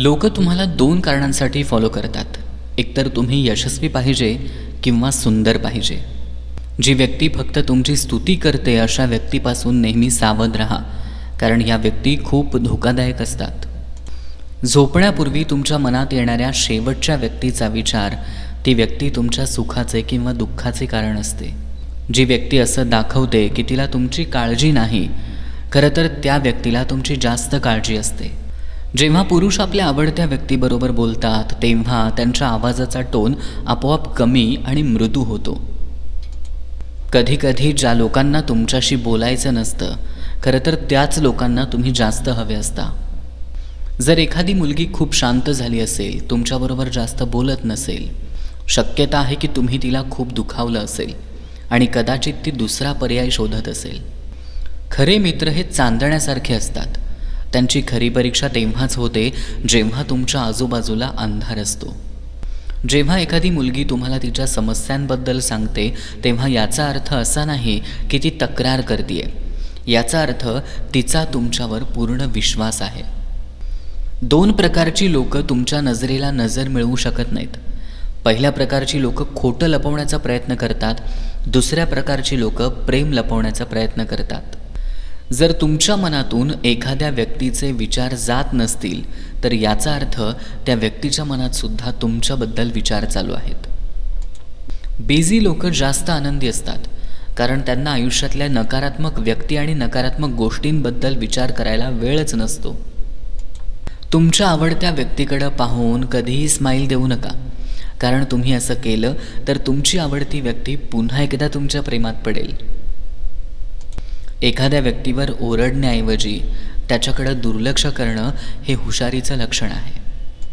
लोक तुम्हाला दोन कारणांसाठी फॉलो करतात. एकतर तुम्ही यशस्वी पाहिजे किंवा सुंदर पाहिजे. जी व्यक्ती फक्त तुमची स्तुती करते अशा व्यक्तीपासून नेहमी सावध राहा कारण या व्यक्ती खूप धोकादायक असतात. झोपण्यापूर्वी तुमच्या मनात येणाऱ्या शेवटच्या व्यक्तीचा विचार ती व्यक्ती तुमच्या सुखाचे किंवा दुःखाचे कारण असते. जी व्यक्ती असं दाखवते की तिला तुमची काळजी नाही खरं तर त्या व्यक्तीला तुमची जास्त काळजी असते. जेव्हा पुरुष आपल्या आवडत्या व्यक्तीबरोबर बोलतात तेव्हा त्यांच्या आवाजाचा टोन आपोआप कमी आणि मृदू होतो. कधीकधी ज्या लोकांना तुमच्याशी बोलायचं नसतं खरं तर त्याच लोकांना तुम्ही जास्त हवे असता. जर एखादी मुलगी खूप शांत झाली असेल तुमच्याबरोबर जास्त बोलत नसेल शक्यता आहे की तुम्ही तिला खूप दुखावलं असेल आणि कदाचित ती दुसरा पर्याय शोधत असेल. खरे मित्र हे चांदण्यासारखे असतात. त्यांची खरी परीक्षा तेव्हाच होते जेव्हा तुमच्या आजूबाजूला अंधार असतो. जेव्हा एखादी मुलगी तुम्हाला तिच्या समस्यांबद्दल सांगते तेव्हा याचा अर्थ असा नाही की ती तक्रार करते याचा अर्थ तिचा तुमच्यावर पूर्ण विश्वास आहे. दोन प्रकारची लोक तुमच्या नजरेला नजर मिळवू शकत नाहीत. पहिल्या प्रकारची लोकं खोटं लपवण्याचा प्रयत्न करतात दुसऱ्या प्रकारची लोकं प्रेम लपवण्याचा प्रयत्न करतात. जर तुमच्या मनातून एखाद्या व्यक्तीचे विचार जात नसतील तर याचा अर्थ त्या व्यक्तीच्या मनात सुद्धा तुमच्याबद्दल विचार चालू आहेत. बेझी लोक जास्त आनंदी असतात कारण त्यांना आयुष्यातल्या नकारात्मक व्यक्ती आणि नकारात्मक गोष्टींबद्दल विचार करायला वेळच नसतो. तुमच्या आवडत्या व्यक्तीकडं पाहून कधीही स्माईल देऊ नका. कारण तुम्ही असं केलं तर तुमची आवडती व्यक्ती पुन्हा एकदा तुमच्या प्रेमात पडेल. एखाद्या व्यक्तीवर ओरडण्याऐवजी त्याच्याकडं दुर्लक्ष करणं हे हुशारीचं लक्षण आहे.